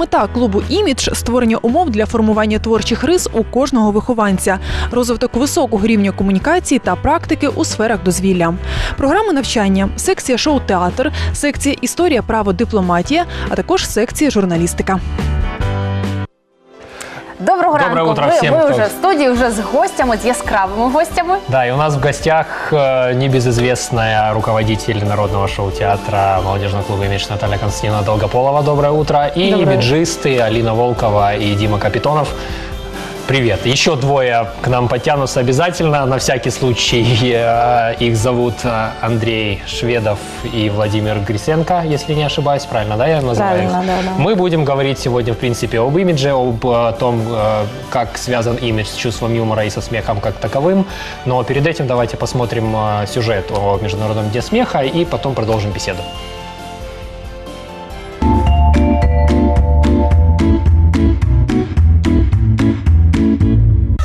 мета клубу імідж створення умов для формування творчих рис у кожного вихованця, розвиток високого рівня комунікації та практики у сферах дозвілля. Програма навчання, секція шоу-театр, секція історія, право, дипломатія, а також секція журналістика. Доброго Доброе ранку. утро ви, всем, ви кто- вже в студії, вже з гостями, з яскравими гостями. Да, и у нас в гостях э, небезызвестная руководитель Народного шоу-театра молодежного клуба «Имидж» Наталья Константиновна Долгополова. Доброе утро. И Доброе. имиджисты Алина Волкова и Дима Капитонов. Привет. Еще двое к нам подтянутся обязательно. На всякий случай э, их зовут э, Андрей Шведов и Владимир Грисенко, если не ошибаюсь. Правильно, да, я называю Правильно, их? да, да. Мы будем говорить сегодня, в принципе, об имидже, об э, том, как связан имидж с чувством юмора и со смехом как таковым. Но перед этим давайте посмотрим сюжет о Международном дне смеха и потом продолжим беседу.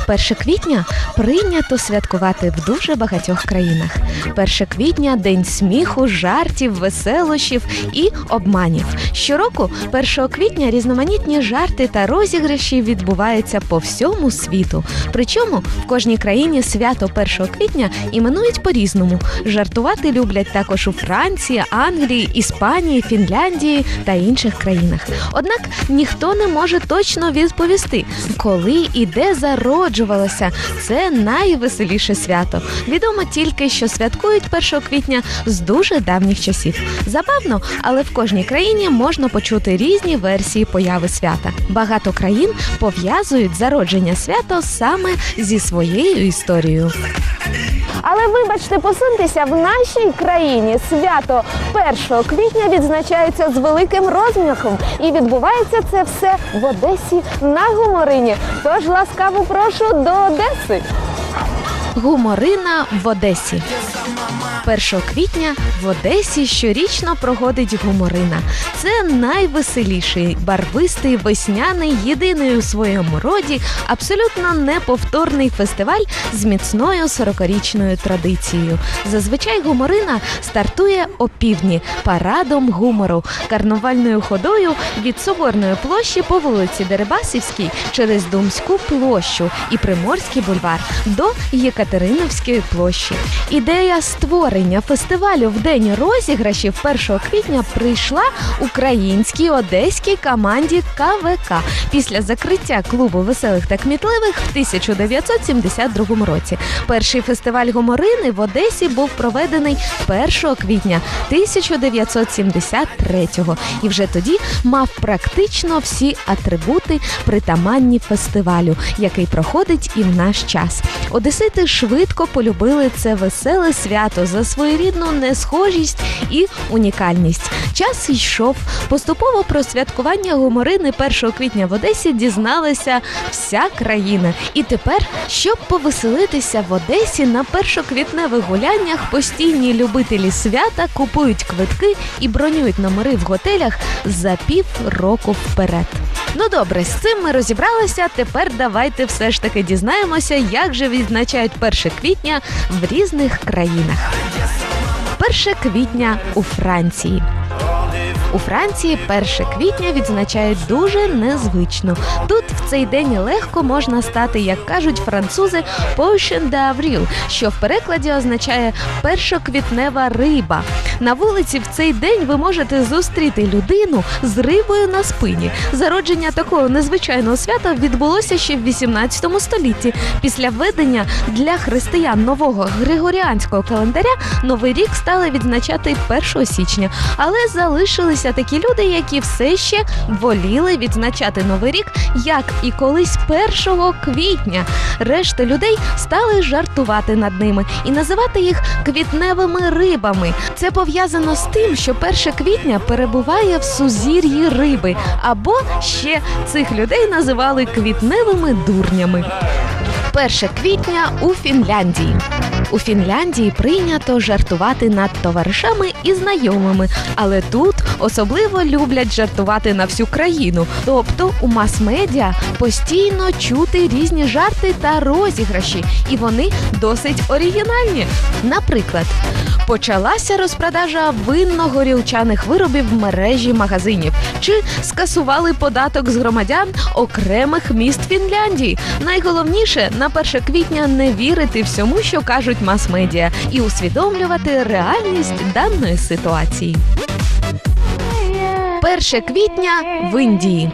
Перше квітня прийнято святкувати в дуже багатьох країнах. Перше квітня день сміху, жартів, веселощів і обманів. Щороку, 1 квітня, різноманітні жарти та розіграші відбуваються по всьому світу. Причому в кожній країні свято 1 квітня іменують по-різному. Жартувати люблять також у Франції, Англії, Іспанії, Фінляндії та інших країнах. Однак ніхто не може точно відповісти, коли і де зароджувалося це найвеселіше свято. Відомо тільки, що святкують 1 квітня з дуже давніх часів. Забавно, але в кожній країні можна почути різні версії появи свята. Багато країн пов'язують зародження свято саме зі своєю історією. Але вибачте, посуньтеся, в нашій країні свято 1 квітня відзначається з великим розміхом. І відбувається це все в Одесі на гуморині. Тож ласкаво прошу до Одеси. Гуморина в Одесі. 1 квітня в Одесі щорічно проходить гуморина. Це найвеселіший, барвистий, весняний, єдиний у своєму роді, абсолютно неповторний фестиваль з міцною 40-річною традицією. Зазвичай гуморина стартує опівдні парадом гумору, карнавальною ходою від Соборної площі по вулиці Дерибасівській через Думську площу і Приморський бульвар до Єкатериновської площі. Ідея створення фестивалю в день розіграшів 1 квітня прийшла українській одеській команді КВК після закриття клубу веселих та кмітливих в 1972 році. Перший фестиваль гуморини в Одесі був проведений 1 квітня 1973-го і вже тоді мав практично всі атрибути притаманні фестивалю, який проходить і в наш час. Одесити швидко полюбили це веселе свято за своєрідну несхожість і унікальність. Час йшов. Поступово про святкування гуморини 1 квітня в Одесі дізналася вся країна. І тепер, щоб повеселитися в Одесі на першоквітневих гуляннях, постійні любителі свята купують квитки і бронюють номери в готелях за пів року вперед. Ну добре, з цим ми розібралися. Тепер давайте все ж таки дізнаємося, як же відзначають 1 квітня в різних країнах. 1 квітня у Франції. У Франції 1 квітня відзначають дуже незвично. Тут в цей день легко можна стати, як кажуть французи, «potion d'avril», що в перекладі означає першоквітнева риба. На вулиці в цей день ви можете зустріти людину з рибою на спині. Зародження такого незвичайного свята відбулося ще в 18 столітті. Після введення для християн нового григоріанського календаря новий рік стали відзначати 1 січня, але залишилися такі люди, які все ще воліли відзначати новий рік, як і колись 1 квітня. Решта людей стали жартувати над ними і називати їх квітневими рибами. Це пов'язано з тим, що 1 квітня перебуває в сузір'ї риби, або ще цих людей називали квітневими дурнями. 1 квітня у Фінляндії. У Фінляндії прийнято жартувати над товаришами і знайомими, але тут особливо люблять жартувати на всю країну. Тобто у мас-медіа постійно чути різні жарти та розіграші, і вони досить оригінальні. Наприклад, почалася розпродажа винно-горілчаних виробів в мережі магазинів, чи скасували податок з громадян окремих міст Фінляндії. Найголовніше на 1 квітня не вірити всьому, що кажуть мас-медіа, і усвідомлювати реальність даної ситуації. 1 квітня в Індії.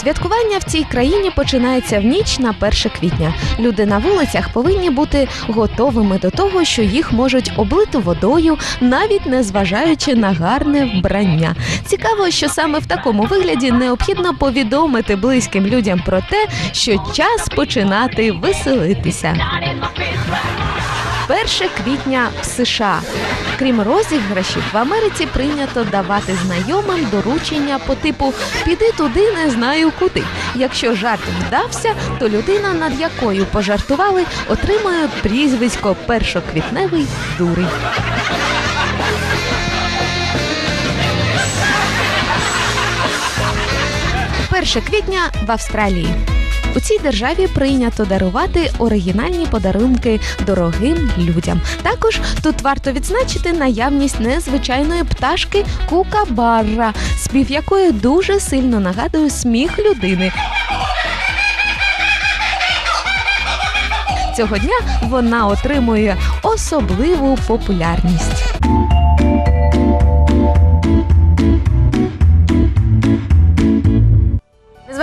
Святкування в цій країні починається в ніч на 1 квітня. Люди на вулицях повинні бути готовими до того, що їх можуть облити водою, навіть не зважаючи на гарне вбрання. Цікаво, що саме в такому вигляді необхідно повідомити близьким людям про те, що час починати веселитися. 1 квітня в США. Крім розіграшів, в Америці прийнято давати знайомим доручення по типу Піди туди, не знаю куди. Якщо жарт вдався, то людина, над якою пожартували, отримує прізвисько першоквітневий дурень. Перше квітня в Австралії. У цій державі прийнято дарувати оригінальні подарунки дорогим людям. Також тут варто відзначити наявність незвичайної пташки кукабарра, спів якої дуже сильно нагадує сміх людини. Цього дня вона отримує особливу популярність.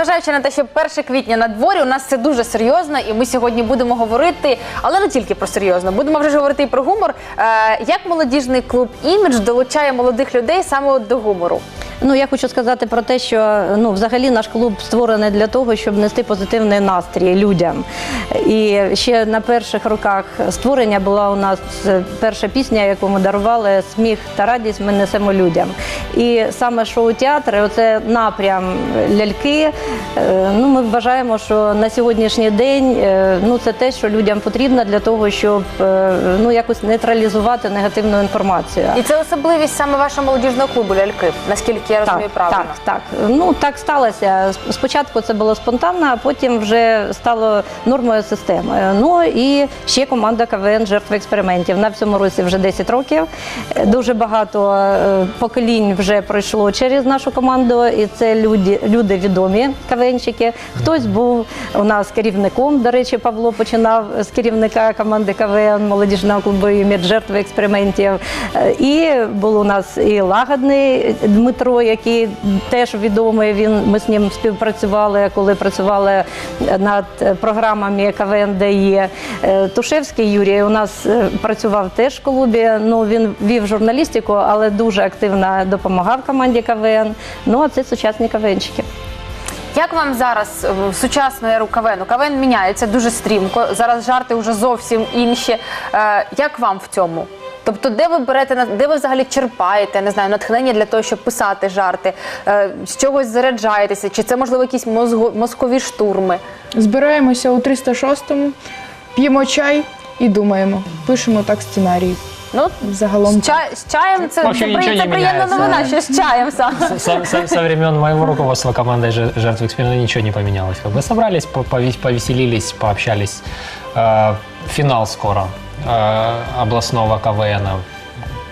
Незважаючи на те, що 1 квітня на дворі, у нас це дуже серйозно, і ми сьогодні будемо говорити, але не тільки про серйозно, будемо вже говорити і про гумор. Е, як молодіжний клуб імідж долучає молодих людей саме до гумору? Ну я хочу сказати про те, що ну взагалі наш клуб створений для того, щоб нести позитивний настрій людям. І ще на перших роках створення була у нас е, перша пісня, яку ми дарували Сміх та радість ми несемо людям. І саме шоу театри, оце напрям ляльки. е, Ну ми вважаємо, що на сьогоднішній день е, ну це те, що людям потрібно для того, щоб ну якось нейтралізувати негативну інформацію. І це особливість саме вашого молодіжного клубу ляльки, наскільки я розумію правильно. Так, так. Ну так сталося. Спочатку це було спонтанно, а потім вже стало нормою системи. Ну і ще команда КВН жертви експериментів. На цьому році вже 10 років. Дуже багато е, поколінь вже пройшло через нашу команду, і це люди, люди відомі КВНщики. Хтось був у нас керівником. До речі, Павло починав з керівника команди КВН молодіжного клубу «Імідж жертви експериментів. Е, І був у нас і лагодний Дмитро, який теж відомий. Він ми з ним співпрацювали, коли працювали над програмами КВН ДАЄ. Е, Тушевський Юрій у нас е, працював теж в клубі. Ну він вів журналістику, але дуже активно допомагав команді КВН. Ну а це сучасні КВНщики. Як вам зараз е, в сучасну еру КВН? КВН міняється дуже стрімко. Зараз жарти вже зовсім інші. Як вам в цьому? Тобто, де ви берете на- де ви взагалі черпаєте, не знаю, натхнення для того, щоб писати жарти, Е, з чогось заряджаєтеся? Чи це можливо якісь мозго, мозкові штурми? Збираємося у 306-му, п'ємо чай і думаємо. Пишемо так сценарій. Ну Загалом з, чай, з чаєм це, Вообще це, при- нічого це не приємна міняється. новина, що з чаєм саме. Со, со- со времен моего руководства командой жер- жертв эксперимента ничего не поменялось. Как бы собрались, по- пове- повеселились, пообщались. Э, Финал скоро э, областного КВН.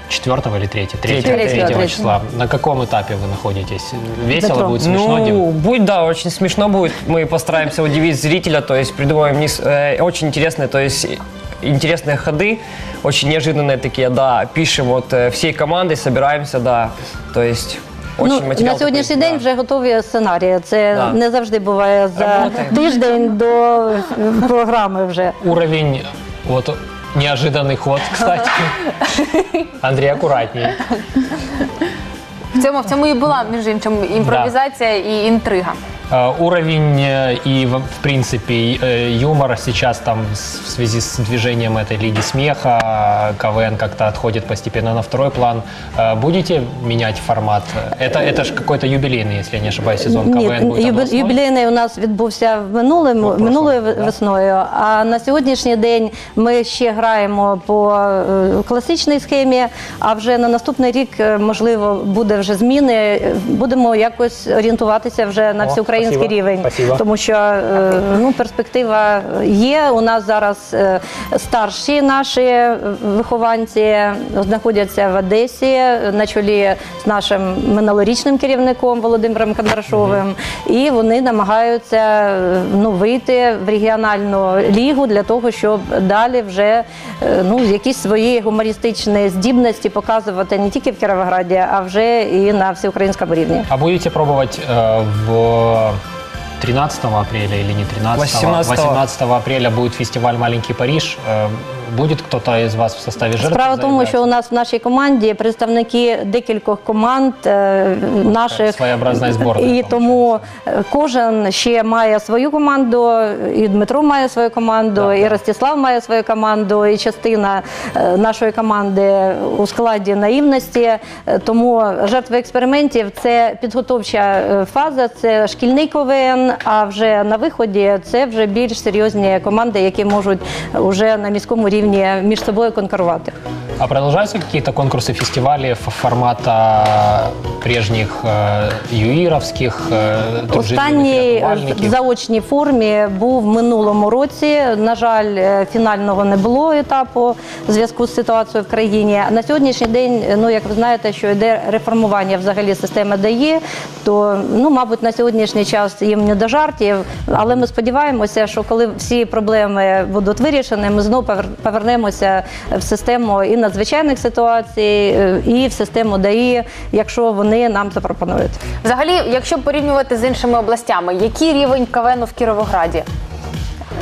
Четвертого или третьего? Третьего, Третьего, третьего. числа. На каком этапе вы находитесь? Весело Петро. будет, смешно? Ну, Дим? будет, да, очень смешно будет. Мы постараемся удивить зрителя, то есть придумаем нес- э, очень интересные, то есть интересные ходы, очень неожиданные такие, да, пишем вот э, всей командой, собираемся, да, то есть очень ну, материал на сьогоднішній такой, день да. вже готові сценарії. Це Да. не завжди буває за Работаємо. тиждень до е, програми вже. Уровень, вот неожиданный ход, кстати. Андрей, аккуратнее. В цьому, в цьому і була, між іншим, імпровізація і інтрига. Э, Уровень э, и, в в принципе, э, юмор сейчас там с- в связи с движением этой Лиги Смеха, э, КВН как-то отходит постепенно на второй план. Э, Будете менять формат? Это, это же какой-то юбилейный, если я не ошибаюсь, сезон Ні, КВН будет юбі- областной? юбілейний у нас відбувся в минулому, прошлому, минулою да. весною. А на сьогоднішній день ми ще граємо по е, класичній схемі. А вже на наступний рік, е, можливо, буде вже зміни. Е, Будемо якось орієнтуватися вже на О, всеукраїнський спасибо, рівень, спасибо. тому що е, ну перспектива є. У нас зараз е, старші наші е, вихованці знаходяться в Одесі на чолі з нашим минулорічним керівником Володимиром Кондрашовим, і вони намагаються е, ну вийти в регіональну лігу для того, щоб далі вже е, ну якісь свої гумористичні здібності показувати не тільки в Кіровограді, а вже і на всеукраїнському рівні. А будете пробовать э, в 13 апреля или не 13? 18. 18 апреля будет фестиваль «Маленький Париж». Будет кто-то из вас в составе жертв? Справа в тому, що у нас в нашій команді представники декількох команд е, наших своєобразна зборна, і тому кожен ще має свою команду, і Дмитро має свою команду, Да, і да. Ростислав має свою команду, і частина е, нашої команди у складі наївності. Е, Тому жертви експериментів це підготовча е, фаза, це шкільний КВН. А вже на виході це вже більш серйозні команди, які можуть вже на міському рівні між собою конкурувати. А продолжаются какие-то конкурсы, фестивали ф- формата прежних э, юировских, э, дружелюбных Останній в рятувальників? заочній формі був в минулому році. На жаль, е, фінального не було етапу в зв'язку з ситуацією в країні. На сьогоднішній день, е, ну як ви знаєте, що йде реформування взагалі системи ДАІ, то ну мабуть на сьогоднішній час їм не до жартів. Але ми сподіваємося, що коли всі проблеми будуть вирішені, ми знову повер- повернемося в систему і надзвичайних ситуацій, е, і в систему ДАІ, якщо вони нам запропонують. Взагалі, якщо порівнювати з іншими областями, який рівень КВНу в Кіровограді?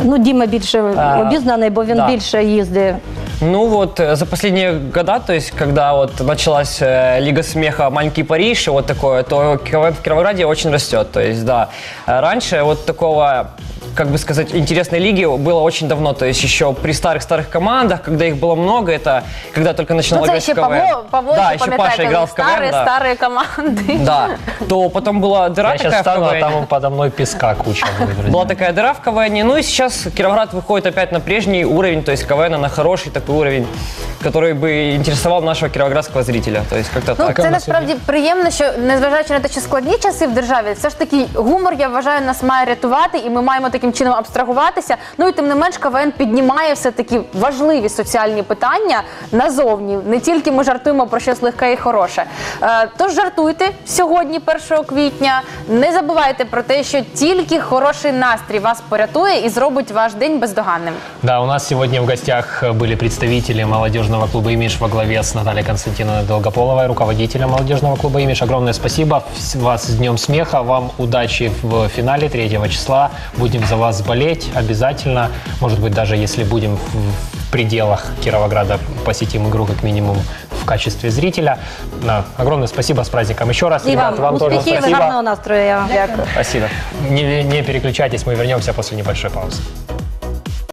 Ну, Діма більше А, обізнаний, бо він да. більше їздить. Ну вот э, за последние года, то есть когда вот началась э, Лига смеха «Маленький Париж» и вот такое, то КВН в Кировограде очень растет. То есть да, Э, раньше вот такого как бы сказать, интересной лиги было очень давно, то есть еще при старых-старых командах, когда их было много, это когда только начинал Ну, це играть ще в КВН. Павло, Павло да, ще еще пам'ятає, Паша коли играл в КВН, старі, да. старі команди. Да, то потом была дыра Я такая сейчас в стану, а КВН. там подо мной песка куча будет, друзья. Была такая дыра в КВН. Ну и сейчас Кировоград выходит опять на прежний уровень, то есть КВН на хороший такой уровень, который бы интересовал нашего кировоградского зрителя. То есть как-то Ну, так. це насправді приємно, що незважаючи на те, що складні часи в державі, все ж таки гумор, я вважаю, нас має рятувати, і ми маємо таким чином абстрагуватися. Ну і тим не менш, КВН піднімає все таки важливі соціальні питання назовні. Не тільки ми жартуємо про щось легке і хороше. Е, тож жартуйте сьогодні, 1 квітня. Не забувайте про те, що тільки хороший настрій вас порятує і зробить ваш день бездоганним. Да, у нас сегодня в гостях были представители молодежного клуба «Имидж» во главе с Натальей Константиновной Долгополовой, руководителем молодежного клуба «Имидж». Огромное спасибо Вс- вас с Днем Смеха, вам удачи в финале 3 числа. Будем за вас болеть обязательно. Может быть, даже если будем в в пределах Кировограда посетим игру как минимум в качестве зрителя. Да, огромное спасибо, с праздником еще раз. І Ребята, вам, тоже успіхів, спасибо. гарного настрою. Я вам дякую. Спасибо. Не, не переключайтесь, мы вернемся после небольшой паузы.